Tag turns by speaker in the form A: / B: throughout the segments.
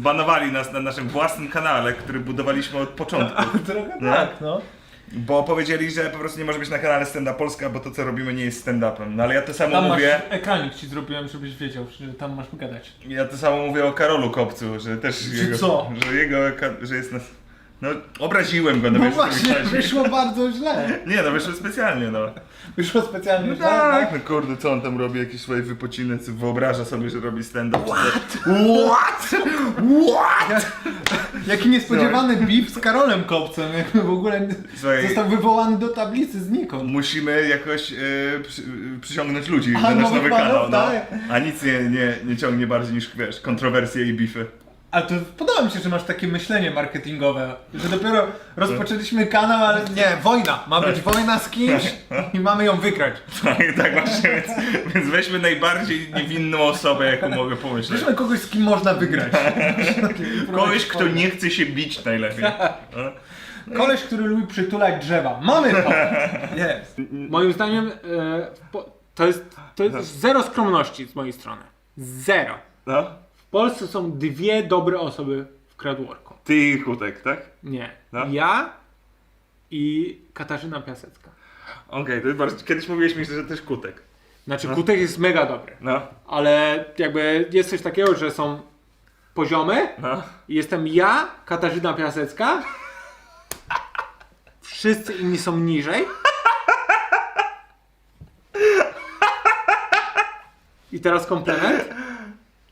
A: zbanowali nas na naszym własnym kanale, który budowaliśmy od początku.
B: Trochę
A: No.
B: tak, no.
A: Bo powiedzieli, że po prostu nie może być na kanale Stand Up Polska, bo to co robimy nie jest stand-upem. No ale ja to samo
B: Tam
A: mówię.
B: masz ekranik ci zrobiłem, żebyś wiedział, że tam masz gadać.
A: Ja to samo mówię o Karolu Kopcu, że też
B: Że
A: jego,
B: co?
A: że jego że jest nas. No obraziłem go, no,
B: No
A: wiesz,
B: właśnie,
A: co mi chodzi.
B: wyszło bardzo źle.
A: Nie no, wyszło specjalnie, no.
B: Wyszło specjalnie
A: No
B: źle.
A: tak,
B: tak?
A: no kurde, co on tam robi, jakieś swoje wypociny, co wyobraża sobie, że robi stand-up. What? What? What?
B: Jaki niespodziewany beef z Karolem Kopcem, jakby w ogóle
A: Słuchaj.
B: został wywołany do tablicy znikąd.
A: Musimy jakoś e, przy, przyciągnąć ludzi
B: A,
A: na nasz
B: nowych
A: nowy
B: fanów,
A: kanał, no.
B: tak.
A: A nic nie, nie, nie ciągnie bardziej niż, wiesz, kontrowersje i bify.
B: Ale to podoba mi się, że masz takie myślenie marketingowe, że dopiero rozpoczęliśmy kanał, ale nie, wojna. Ma być wojna z kimś i mamy ją wygrać.
A: Tak, tak właśnie, więc, więc weźmy najbardziej niewinną osobę, jaką mogę pomyśleć.
B: Weźmy kogoś, z kim można wygrać.
A: Kogoś, kto nie chce się bić najlepiej. No.
B: Koleś, który lubi przytulać drzewa. Mamy to! Jest.
C: Moim zdaniem e, po- to, jest, to jest zero skromności z mojej strony. Zero.
A: No.
C: W Polsce są dwie dobre osoby w crowdworku.
A: Ty i Hutek, tak?
C: Nie.
A: No.
C: Ja i Katarzyna Piasecka.
A: Okej, to jest bardzo... Kiedyś mówiłeś mi, że też Kutek.
C: Znaczy Kutek jest mega dobry,
A: No,
C: ale jakby jest coś takiego, że są poziomy
A: no.
C: i jestem ja, Katarzyna Piasecka. Wszyscy inni są niżej. I teraz komplement.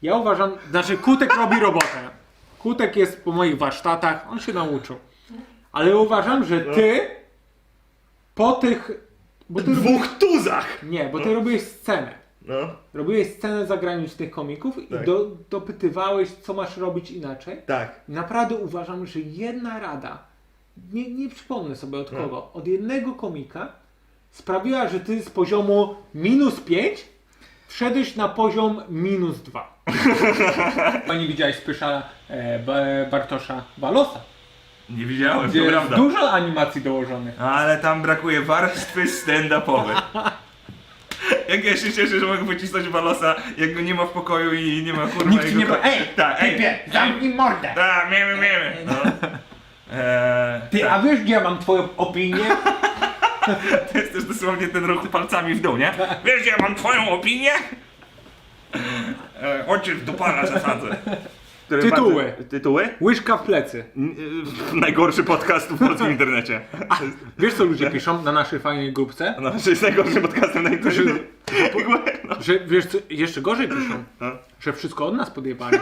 C: Ja uważam, znaczy Kutek robi robotę. Kutek jest po moich warsztatach, on się nauczył. Ale uważam, że ty po tych. Bo ty
A: Dwóch tuzach!
C: Nie, bo ty robiłeś scenę.
A: No.
C: Robiłeś scenę zagranicznych komików i
A: Tak.
C: do, dopytywałeś, co masz robić inaczej.
A: Tak.
C: I naprawdę uważam, że jedna rada, nie, nie przypomnę sobie od
A: No.
C: kogo, od jednego komika sprawiła, że ty z poziomu minus 5 wszedłeś na poziom minus 2. Nie widziałeś Spyszala e, Ba- Bartosza Balosa,
A: Nie widziałem,
C: gdzie
A: to
C: jest
A: prawda.
C: dużo animacji dołożonych.
A: Ale tam brakuje warstwy stand-upowej. Jak ja się cieszę, że mogę wycisnąć Walosa, jak go nie ma w pokoju i nie ma kurwa
B: Nikt ci
A: jego
B: nie
A: ko-
B: powie, ej,
A: tak, ej,
B: typie, zamknij mordę!
A: tak, miemy, miemy. No. Eee,
C: Ty,
A: tak.
C: a wiesz, gdzie ja mam twoją opinię?
A: To jest też dosłownie ten ruch palcami w dół, nie? Wiesz, ja mam twoją opinię? E, oczy w dupala zasadzę.
C: Tytuły.
A: Bardzo, tytuły?
C: Łyżka w plecy.
A: N- y, Najgorszy podcast w polskim internecie.
C: Wiesz, co ludzie piszą na naszej fajnej grupce?
A: No, że jest najgorszym podcastem na internecie. No.
C: Że wiesz, co, jeszcze gorzej piszą,
A: No.
C: że wszystko od nas podjebali.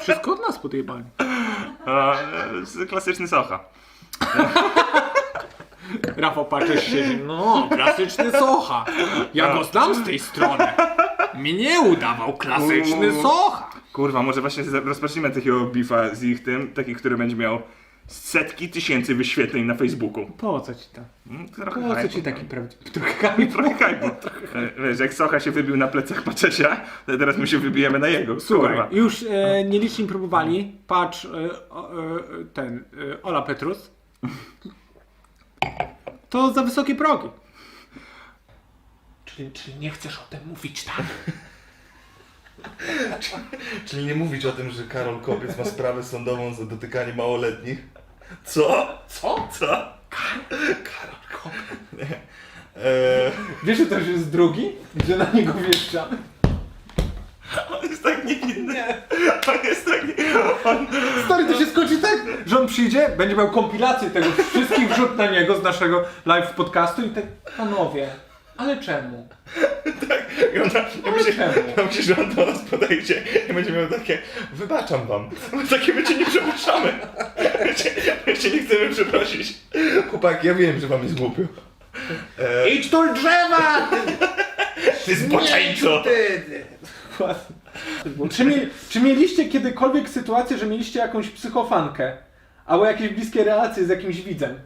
C: Wszystko od nas podjebali.
A: A, e, klasyczny Socha.
C: Rafał patrzysz się, no, klasyczny Socha. Ja go znam z tej strony. Mnie udawał klasyczny Socha.
A: Kurwa, może właśnie rozpocznijmy takiego bifa z ich tym, taki, który będzie miał setki tysięcy wyświetleń na Facebooku.
C: Po co ci to?
A: Mm, Trochę
C: Po co ci taki prawdziwy? Trochę
A: Trochę hype'u. E, Wiesz, jak Socha się wybił na plecach Paczesia, to teraz my się wybijemy na jego.
C: Słuchaj,
A: Kurwa.
C: już e, nieliczni próbowali. Patrz, e, o, e, ten, e, Ola Petrus. To za wysokie progi. Czyli, czyli nie chcesz o tym mówić, tak?
D: Czyli nie mówić o tym, że Karol Kopiec ma sprawę sądową za dotykanie małoletnich. Co?
C: Co?
D: Co? Karol Kopiec. Nie. Eee,
B: Wiesz, że to już jest drugi? Że na niego wieszczamy?
A: On jest tak niewinny. On jest tak on...
B: Stary, to się skończy tak, że on przyjdzie, będzie miał kompilację tego wszystkich wrzut na niego z naszego live podcastu i tak, panowie, ale czemu?
A: I on, ja, myślę,
B: czemu?
A: ja myślę, że on do nas podejdzie i będzie miał takie wybaczam wam. My takie my cię nie przepraszamy. My cię, my cię nie chcemy przeprosić.
D: chłopak, ja wiem, że wam jest głupio. Eee,
B: Idź tu drzewa!
A: Ty zboczeńco.
B: Czy, mie, czy mieliście kiedykolwiek sytuację, że mieliście jakąś psychofankę? Albo jakieś bliskie relacje z jakimś widzem?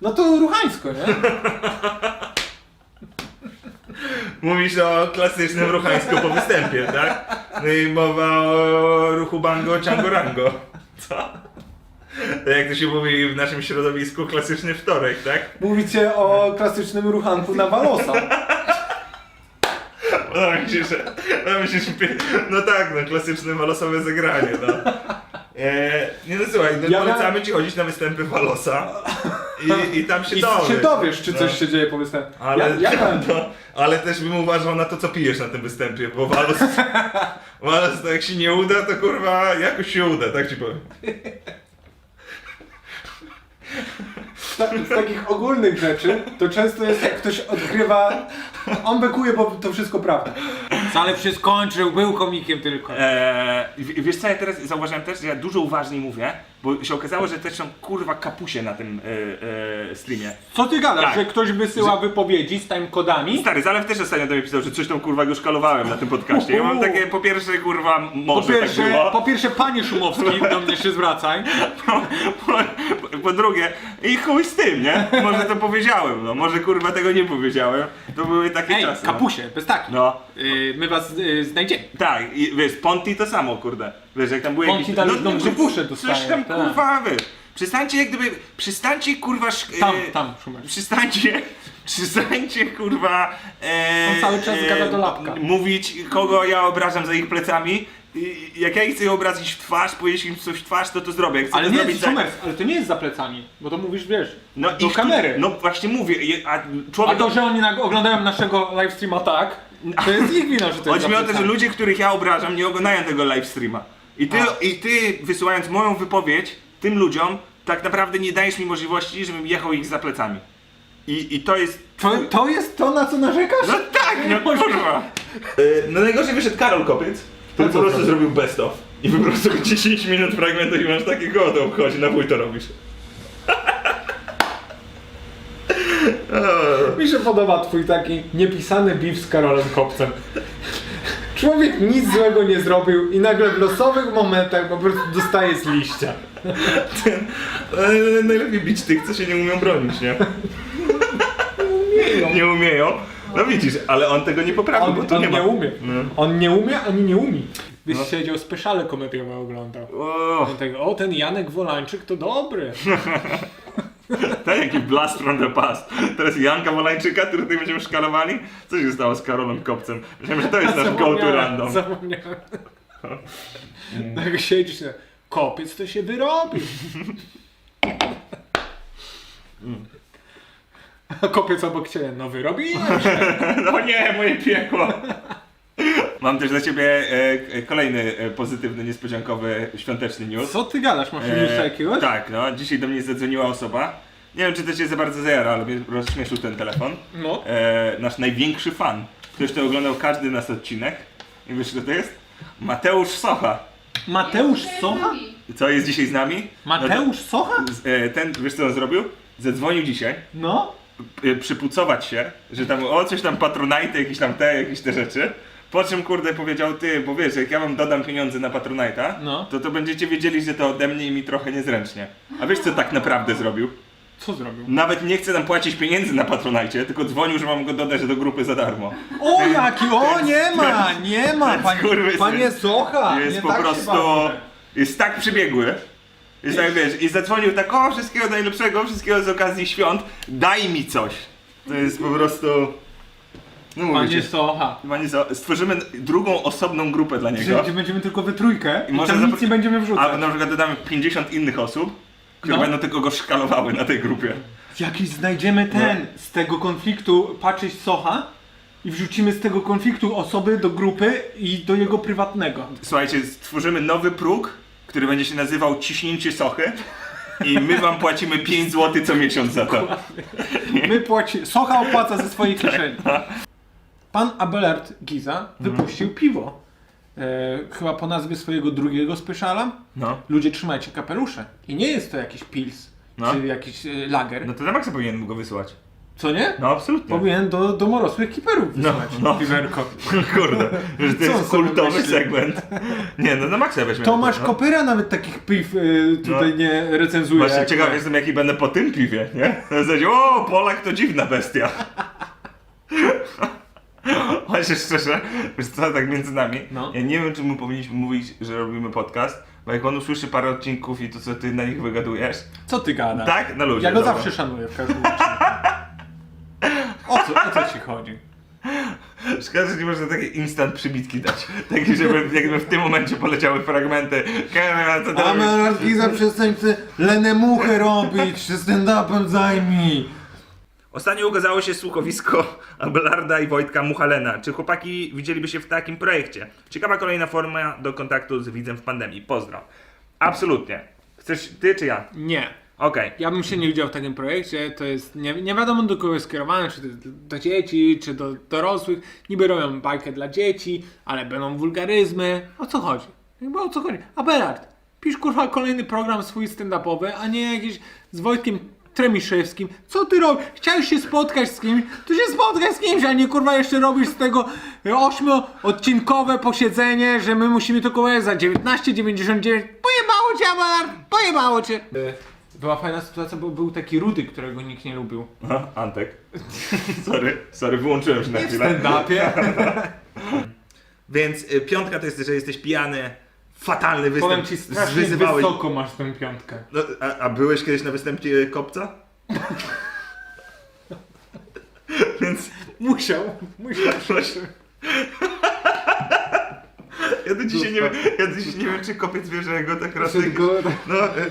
B: No to ruchańsko, nie?
A: Mówisz o klasycznym ruchańsku po występie, tak? No i mowa o ruchu bango ciangorango. Co? To jak to się mówi w naszym środowisku, klasyczny wtorek, tak?
B: Mówicie o klasycznym ruchanku na Walosa.
A: No myślisz, że... No, myślisz, no tak, no klasyczne walosowe zagranie, no. E, nie no słuchaj, no,
C: Ja
A: polecamy ci chodzić na występy Walosa i, i tam się
C: I
A: dowiesz.
C: się dowiesz, czy coś
A: No.
C: się dzieje po występie.
A: Ale,
C: ja, ja miałem...
A: no, ale też bym uważał na to, co pijesz na tym występie, bo Walos, Walos to jak się nie uda, to kurwa jakoś się uda, tak ci powiem.
C: Z, ta, z takich ogólnych rzeczy, to często jest jak ktoś odkrywa, on bekuje, bo to wszystko prawda. Ale się skończył, był komikiem tylko.
A: Eee, w- wiesz co, ja teraz zauważyłem też, że ja dużo uważniej mówię, bo się okazało, że też są kurwa kapusie na tym e, e, streamie.
C: Co ty gadasz,
A: Tak.
C: że ktoś wysyła wypowiedzi z timekodami?
A: Stary, Zalew też ostatnio do mnie pisał, że coś tam kurwa go szkalowałem na tym podcaście. Ja mam takie, po pierwsze kurwa,
C: Po
A: może
C: pierwsze,
A: tak było.
C: po pierwsze, panie Szumowski, do mnie się zwracaj.
A: Po, po, po drugie, i chuj z tym, nie? Może to powiedziałem, no może kurwa tego nie powiedziałem. To były takie
C: Ej,
A: czasy. no.
C: kapusie, bez taki.
A: No.
C: Y, my was y, znajdziemy.
A: Tak, i wiesz, Ponti to samo, kurde. Wiesz, jak tam były jakieś...
C: w domu
A: no,
C: wypuszczę
A: Coś
C: dostaje,
A: tam,
C: tak.
A: kurwa, wiesz. Przestańcie jak gdyby, przestańcie kurwa...
C: Tam,
A: e,
C: tam, Szumer.
A: Przestańcie, przestańcie kurwa... E,
C: On cały czas gada do lapka.
A: Mówić, kogo ja obrażam za ich plecami. I, jak ja ich chcę obrazić w twarz, powiedzieć im coś w twarz, to to zrobię. Jak chcę
C: Ale
A: to
C: nie,
A: zrobić tak-
C: Szumer, ale to nie jest za plecami, bo to mówisz, wiesz,
A: no,
C: do
A: ich
C: kamery.
A: No właśnie mówię, je- a
C: A
A: człowiek...
C: to, że oni nag- oglądają naszego livestreama tak, to jest ich wina, że to jest
A: Chodzi
C: za
A: mi o to, że
C: plecami.
A: ludzie, których ja obrażam, nie oglądają tego live streama. I ty. I ty, wysyłając moją wypowiedź tym ludziom, tak naprawdę nie dajesz mi możliwości, żebym jechał ich za plecami. I, i to jest...
C: To, to jest to, na co narzekasz?
A: No tak, no kurwa! No najgorzej wyszedł Karol Kopiec, który po prostu
C: zrobił?
A: best of. I po prostu 10 minut fragmentów i masz takie koło to obchodzi, na wuj to robisz.
C: Mi się podoba twój taki niepisany beef z Karolem Kopcem. Człowiek nic złego nie zrobił i nagle w losowych momentach po prostu dostaje z liścia.
A: E, Najlepiej bić tych, co się nie umią bronić, nie?
C: Umieją.
A: Nie umieją. No widzisz, ale on tego nie poprawił,
C: On,
A: bo tu
C: on
A: nie
C: nie,
A: ma.
C: umie.
A: No.
C: On nie umie, ani nie umie. Byś
A: No.
C: siedział speszale komediowe oglądał.
A: O,
C: I tak, o ten Janek Wolańczyk to dobry.
A: tak jaki blast from the past. Teraz Janka Wolańczyka, który tutaj będziemy szkalowali. Co się stało z Karolem Kopcem? Myślałem, że to jest nasz go to random.
C: Zapomniałem. Tak siedzisz, na- kopiec to się wyrobi. A kopiec obok ciebie, no wyrobiłem się.
A: No nie, moje piekło. Mam też dla ciebie e, e, kolejny e, pozytywny, niespodziankowy, świąteczny news.
C: Co ty gadasz, masz newsa jakiegoś?
A: Tak, no. Dzisiaj do mnie zadzwoniła osoba. Nie wiem, czy to cię za bardzo zajara, ale mnie rozśmieszył ten telefon.
C: No.
A: E, nasz największy fan. Ktoś, kto oglądał każdy nasz odcinek. I wiesz, kto to jest? Mateusz Socha.
C: Mateusz Socha?
A: Co jest dzisiaj z nami?
C: Mateusz Socha?
A: No to, z- e, ten, wiesz co on zrobił? Zadzwonił dzisiaj,
C: No.
A: e, przypucować się, że tam o coś tam Patronite, jakieś tam te, jakieś te rzeczy. Po czym kurde powiedział ty, bo wiesz, jak ja wam dodam pieniądze na Patronite'a,
C: No.
A: to to będziecie wiedzieli, że to ode mnie i mi trochę niezręcznie. A wiesz co tak naprawdę zrobił?
C: Co zrobił?
A: Nawet nie chce nam płacić pieniędzy na Patronite, tylko dzwonił, że mam go dodać do grupy za darmo.
C: O jaki, o nie ma, nie ma, panie,
A: skurwysyn.
C: panie Socha.
A: jest
C: nie
A: po
C: tak się
A: prostu. Jest tak przybiegły. Jest tak wiesz, i zadzwonił tak, o wszystkiego najlepszego, wszystkiego z okazji świąt, daj mi coś. To jest po prostu. No mówię
C: Panie
A: ci,
C: Socha.
A: Stworzymy drugą osobną grupę dla niego.
C: Że będziemy tylko we trójkę i,
A: może
C: tam
A: zapro-
C: nic nie będziemy wrzucać.
A: Albo na przykład dodamy 50 innych osób, które
C: No.
A: będą tylko go szkalowały na tej grupie.
C: Jakiś znajdziemy ten,
A: No.
C: z tego konfliktu patrzeć Socha i wrzucimy z tego konfliktu osoby do grupy i do jego prywatnego.
A: Słuchajcie, stworzymy nowy próg, który będzie się nazywał Ciśnięcie Sochy. I my wam płacimy 5 zł co miesiąc za to.
C: My płaci, Socha opłaca ze swojej
A: Tak.
C: kieszeni. Pan Abelard Giza
A: Mhm.
C: wypuścił piwo. E, chyba po nazwie swojego drugiego speciala.
A: No.
C: Ludzie trzymajcie kapelusze. I nie jest to jakiś pils,
A: No.
C: czy jakiś e, lager.
A: No to na maksa powinienem go wysłać.
C: Co nie?
A: No absolutnie.
C: Powinien do domorosłych kiperów
A: No,
C: wysłać
A: no.
C: piwerko.
A: Kurde, że to
C: Co on
A: jest
C: sobie
A: kultowy
C: myśli?
A: segment. Nie, no na maksa weźmiemy.
C: Tomasz
A: no.
C: Kopyra nawet takich piw y, tutaj
A: No.
C: nie recenzuje.
A: Właśnie
C: jak
A: ciekaw jestem jaki będę po tym piwie, nie? Na zasadzie, o, Polak to dziwna bestia. Chociaż szczerze, wiesz co, tak między nami,
C: No.
A: ja nie wiem, czy my powinniśmy mówić, że robimy podcast, bo jak on usłyszy parę odcinków i to, co ty na nich wygadujesz,
C: Co ty gadasz?
A: tak? Na ludzie.
C: Ja go
A: dobra.
C: zawsze szanuję w każdym odcinku. O co, o co ci chodzi?
A: Szkoda, że nie można takiej instant przybitki dać. Takie, żeby jakby w tym momencie poleciały fragmenty. Kamera, co
B: A
A: robisz?
B: Anarchiza przestań ty lenemuchę robić, się stand-upem zajmij.
A: Ostatnio ukazało się słuchowisko Abelarda i Wojtka Muchalena. Czy chłopaki widzieliby się w takim projekcie? Ciekawa kolejna forma do kontaktu z widzem w pandemii. Pozdro. Absolutnie. Chcesz ty czy ja?
C: Nie.
A: Okej.
C: Ja bym się nie widział w takim projekcie, to jest, nie, nie wiadomo do kogo jest skierowane, czy to jest do dzieci, czy do dorosłych. Niby robią bajkę dla dzieci, ale będą wulgaryzmy. O co chodzi? Jakby o co chodzi? Abelard, pisz kurwa kolejny program swój stand-upowy, a nie jakiś z Wojtkiem Tremiszewskim. Co ty robisz? Chciałeś się spotkać z kimś? To się spotkaj z kimś, a nie kurwa jeszcze robisz z tego ośmioodcinkowe posiedzenie, że my musimy to kupować za 19,99. Pojebało cię, Abelard! Pojebało cię! Była fajna sytuacja, bo był taki Rudy, którego nikt nie lubił.
A: Aha, Antek. sorry, sorry, wyłączyłem się na
C: W
A: chwilę.
C: stand-upie.
A: Więc y, piątka to jest, że jesteś pijany, fatalny występ.
C: Powiem ci, strasznie
A: zwyzywałeś-
C: wysoko masz tę piątkę.
A: No, a, a byłeś kiedyś na występie Kopca? Więc
C: Musiał, musiał.
A: ja do dzisiaj nie wiem, ja do dzisiaj nie wiem, czy kopiec wie, że go tak raz... No, e,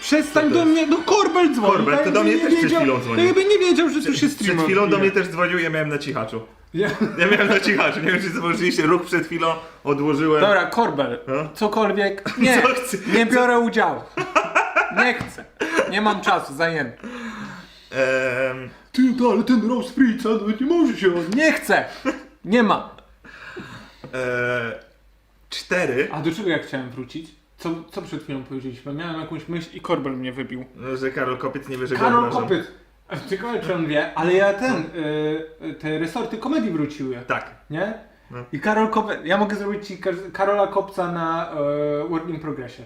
C: Przestań do mnie, no Korbel dzwoni.
A: Korbel, to do mnie też przed chwilą dzwonił.
C: Tak jakby nie wiedział, że tu się
A: przed
C: stream
A: chwilą do mnie też dzwonił, ja miałem na cichaczu.
C: Ja...
A: Ja miałem na cichaczu, nie wiem, czy zauważyliście, ruch przed chwilą odłożyłem.
C: Dobra, Korbel,
A: No.
C: cokolwiek. Nie,
A: Co chce-
C: nie biorę udziału. Nie chcę. Nie mam czasu, zajęty.
A: Ehm,
C: Ty, to, ale ten Rose Fritza, no nie może się on... Nie chcę. Nie ma.
A: e, cztery,
C: A do czego ja chciałem wrócić? Co, co przed chwilą powiedzieliśmy? Miałem jakąś myśl i Korbel mnie wybił.
A: no, że Karol Kopiec nie go
C: Karol
A: obrażam.
C: Ciekawe czy on wie, ale ja ten, y, y, te resorty komedii wróciły.
A: Tak.
C: Nie?
A: No.
C: I Karol Kopec, ja mogę zrobić ci Kar- Karola Kopca na e, Work in Progressie.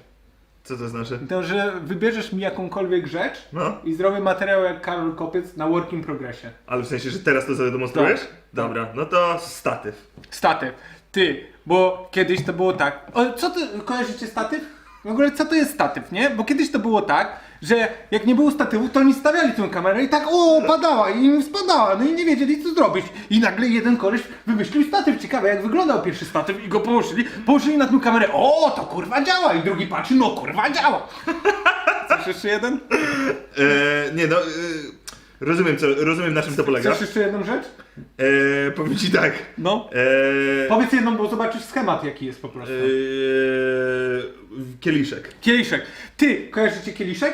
A: Co to znaczy?
C: To, że wybierzesz mi jakąkolwiek rzecz
A: No,
C: i zrobię materiał jak Karol Kopiec na Work in Progressie.
A: ale w sensie, że teraz to zademonstrujesz?
C: Tak.
A: Dobra, no to statyw.
C: Statyw. Ty, bo kiedyś to było tak. O, co ty, kojarzycie statyw? W ogóle co to jest statyw, nie? Bo kiedyś to było tak, że jak nie było statywu, to oni stawiali tę kamerę i tak o, padała i im spadała, no i nie wiedzieli co zrobić. I nagle jeden koleś wymyślił statyw. Ciekawe jak wyglądał pierwszy statyw i go położyli. Położyli na tę kamerę, o, to kurwa działa. I drugi patrzy, no kurwa działa. Chcesz jeszcze jeden?
A: E, nie no, e, rozumiem, co, rozumiem na czym to polega.
C: Chcesz jeszcze jedną rzecz?
A: E, powiem ci tak.
C: No.
A: E,
C: Powiedz jedną, bo zobaczysz schemat jaki jest po prostu.
A: e, kieliszek.
C: Kieliszek. Ty, kojarzycie kieliszek?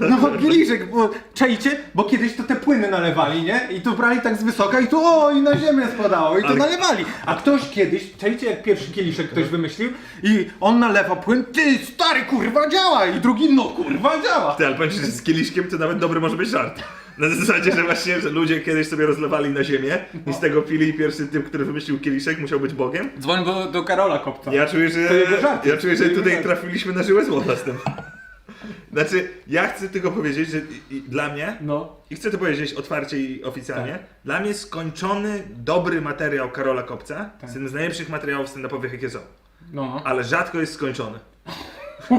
C: No bo kieliszek, bo czajcie, bo kiedyś to te płyny nalewali, nie? I to brali tak z wysoka i tu o, i na ziemię spadało i to
A: Ale-
C: nalewali. A ktoś kiedyś, czajcie jak pierwszy kieliszek ktoś wymyślił i on nalewa płyn, ty stary kurwa działa i drugi no kurwa działa.
A: Ty, ale powiem ci, że z kieliszkiem to nawet dobry może być żart. Na zasadzie, że właśnie, że ludzie kiedyś sobie rozlewali na ziemię i z tego pili i pierwszy typ, który wymyślił kieliszek musiał być Bogiem.
C: Dzwoń do, do Karola Kopca.
A: Ja czuję, że,
C: To jego
A: ja czuję,
C: to
A: że
C: jego
A: tutaj trafiliśmy na żyłę złota z tym. Znaczy, ja chcę tylko powiedzieć, że i, i dla mnie,
C: No.
A: i chcę to powiedzieć otwarcie i oficjalnie,
C: Tak.
A: dla mnie skończony, dobry materiał Karola Kopca
C: Tak.
A: jest jednym z najlepszych materiałów stand-upowych, jakie są.
C: No.
A: Ale rzadko jest skończony.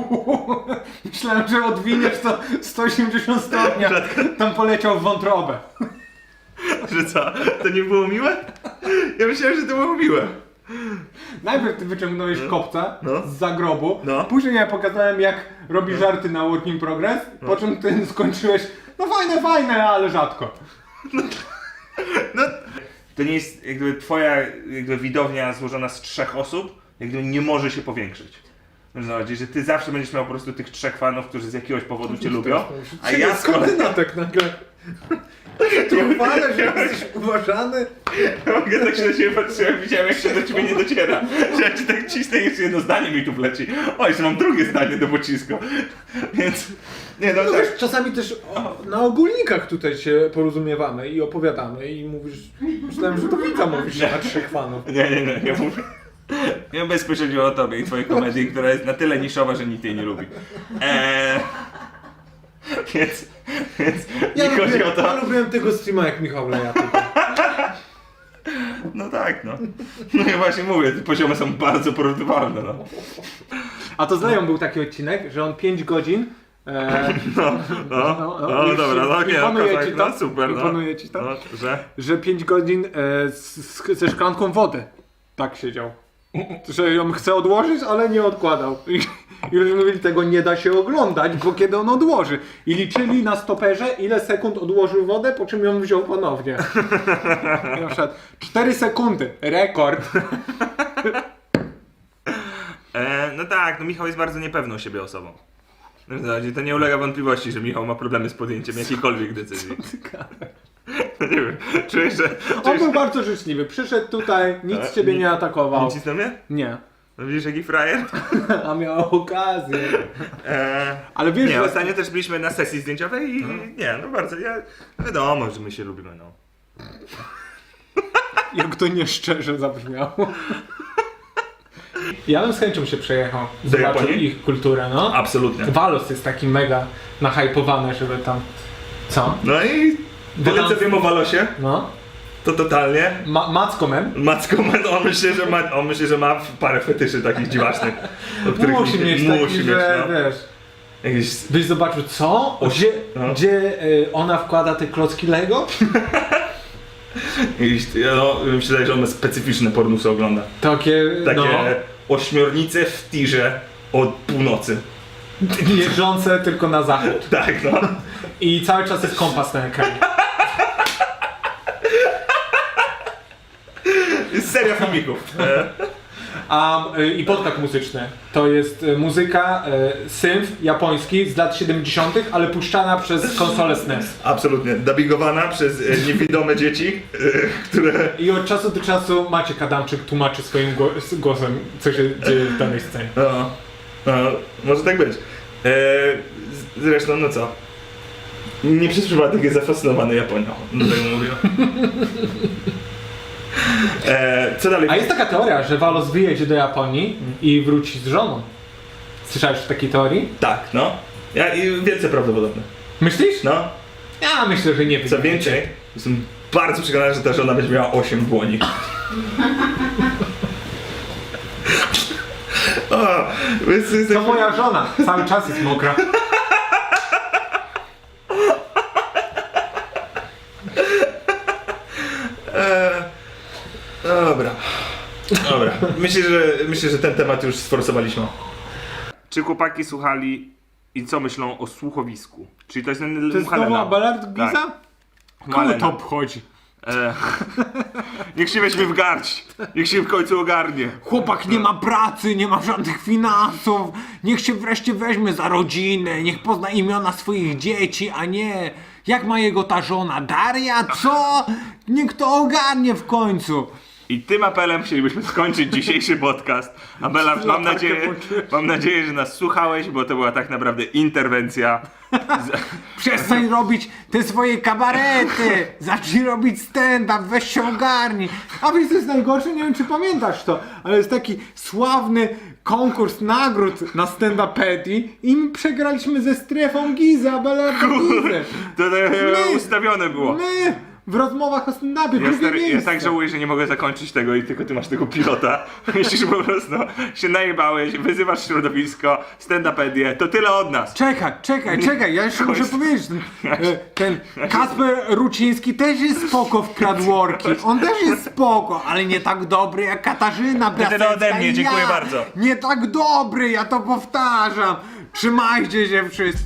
C: Myślałem, że odwiniesz to 180 stopnia. Tam poleciał w wątrobę.
A: Że co? To nie było miłe? Ja myślałem, że to było miłe.
C: Najpierw ty wyciągnąłeś kopca
A: No.
C: z zagrobu,
A: No.
C: później ja pokazałem jak robi żarty na Work in Progress, po czym ty skończyłeś, no fajne, fajne, ale rzadko.
A: No, to nie jest jakby twoja jakby widownia złożona z trzech osób, jakby nie może się powiększyć. Chodzi, że ty zawsze będziesz miał po prostu tych trzech fanów, którzy z jakiegoś powodu cię lubią, a ja z kolei
B: tak nagle. Trwale, że jesteś uważany.
A: ja mogę tak się na ciebie patrzyłem, widziałem jak się do ciebie nie dociera, że jak ci tak cisnę jeszcze jedno zdanie mi tu wleci, o jeszcze mam drugie zdanie do pocisku, więc nie no
B: No
A: tak.
B: wiesz, czasami też o, na ogólnikach tutaj się porozumiewamy i opowiadamy i mówisz, myślałem, że to widza mówisz na trzech fanów.
A: Nie, nie, nie, ja mówię. Ja bezpośrednio o tobie i twojej komedii, która jest na tyle niszowa, że nikt jej nie lubi. Eee, więc, więc
B: Ja,
A: nie chodzi
B: lubię,
A: o to.
B: ja lubiłem tego streama jak Michał.
A: No tak, no. No ja właśnie mówię, te poziomy są bardzo porównywalne, no.
C: A to z Leją był taki odcinek, że on 5 godzin E,
A: No, no, no,
C: już
A: dobra, no nie, no,
C: imponuje ci to?
A: no super, no.
C: Imponuje ci to?
A: No, że?
C: Że 5 godzin e, z, z, ze szklanką wody. Tak siedział. Że ją chce odłożyć, ale nie odkładał. I, I ludzie mówili, tego nie da się oglądać, bo kiedy on odłoży. I liczyli na stoperze, ile sekund odłożył wodę, po czym ją wziął ponownie. I na przykład 4 sekundy. Rekord.
A: E, no tak, no Michał jest bardzo niepewną siebie osobą. W zasadzie to nie ulega wątpliwości, że Michał ma problemy z podjęciem jakiejkolwiek decyzji. No nie wiem, czujesz, że...
C: On był bardzo życzliwy. Przyszedł tutaj, nic
A: Tak?
C: ciebie
A: Nie-
C: nie atakował.
A: Nic na mnie?
C: Nie.
A: No widzisz jaki frajer?
C: A miał okazję.
A: E,
C: Ale wiesz,
A: nie,
C: że...
A: ostatnio też byliśmy na sesji zdjęciowej i nie, no bardzo, ja, wiadomo, że my się lubimy, no.
C: Jak to nieszczerze zabrzmiało. Ja bym z chęcią się przejechał. Zobaczył ich kulturę, no.
A: Absolutnie.
C: Walos jest taki mega nahypowany, żeby tam... Co?
A: No i tyle co wiem o Walosie,
C: No.
A: to totalnie
C: Ma Macko Man.
A: Macko, on myśli, że ma, on myśli, że ma parę fetyszy takich dziwacznych, o których
C: Musi mieć taki,
A: musi mieć,
C: że
A: no.
C: wiesz...
A: Jakieś
C: Byś zobaczył co? Gdzie,
A: No.
C: gdzie y, ona wkłada te klocki Lego?
A: Jakieś, no, mi się wydaje, że on specyficzne pornusy ogląda.
C: Takie,
A: Takie
C: no,
A: ośmiornice w tirze od północy.
C: jeżdżące tylko na zachód.
A: Tak, no.
C: I cały czas jest kompas na ekranie.
A: Jest seria filmików.
C: A, y, I podcast muzyczny. To jest y, muzyka, y, synth japoński z lat 70., ale puszczana przez konsolę SNES.
A: Absolutnie. Dubbingowana przez e, niewidome dzieci, e, które...
C: I od czasu do czasu Maciek Adamczyk tłumaczy swoim gło- głosem, co się dzieje w danej scenie.
A: No, no może tak być. E, z- zresztą, no co? Nie przez przypadek jest zafascynowany Japonią, dlatego mówię. E, co dalej?
C: A jest taka teoria, że Walos wyjedzie do Japonii i wróci z żoną. Słyszałeś o takiej teorii?
A: Tak, no. Ja, i wielce prawdopodobne.
C: Myślisz?
A: No,
C: Ja myślę, że nie
A: co
C: wyjedzie.
A: więcej, jestem bardzo przekonany, że ta żona będzie miała 8 dłoni. o, jest,
C: To moja żona. Cały czas jest mokra.
A: E, dobra. Dobra. Myślę że, myślę, że ten temat już sforsowaliśmy. Czy chłopaki słuchali i co myślą o słuchowisku? Czyli to jest ten
C: To jest znowu Giza?
A: Tak.
C: Komu
A: Malena.
C: to obchodzi?
A: E, niech się weźmie w garść. Niech się w końcu ogarnie.
C: Chłopak nie ma pracy, nie ma żadnych finansów. Niech się wreszcie weźmie za rodzinę, niech pozna imiona swoich dzieci, a nie jak ma jego ta żona Daria, co? Niech to ogarnie w końcu.
A: I tym apelem chcielibyśmy skończyć dzisiejszy podcast. Abela, mam nadzieję, mam nadzieję, że nas słuchałeś, bo to była tak naprawdę interwencja.
C: Przestań robić te swoje kabarety! Zacznij robić stand-up, weź się ogarnij! A wiesz co jest najgorsze? Nie wiem czy pamiętasz to, ale jest taki sławny konkurs nagród na stand-upedii i my przegraliśmy ze strefą Giza, Abelarda Gizy!
A: To, to
C: My-
A: ustawione było.
C: My w rozmowach o stand-upie,
A: Ja,
C: drugie
A: stary, ja
C: miejsce.
A: tak żałuję, że nie mogę zakończyć tego i tylko ty masz tego pilota. Myślisz po prostu, się najebałeś, wyzywasz środowisko, stand-upedię, to tyle od nas.
C: Czekaj, czekaj, czekaj, ja jeszcze muszę powiedzieć, ten, e, ten Kasper Ruciński też jest spoko w Kradworki, on też jest spoko, ale nie tak dobry jak Katarzyna Piasecka
A: ode mnie,
C: i
A: dziękuję
C: ja.
A: bardzo.
C: Nie tak dobry, ja to powtarzam. Trzymajcie się wszyscy.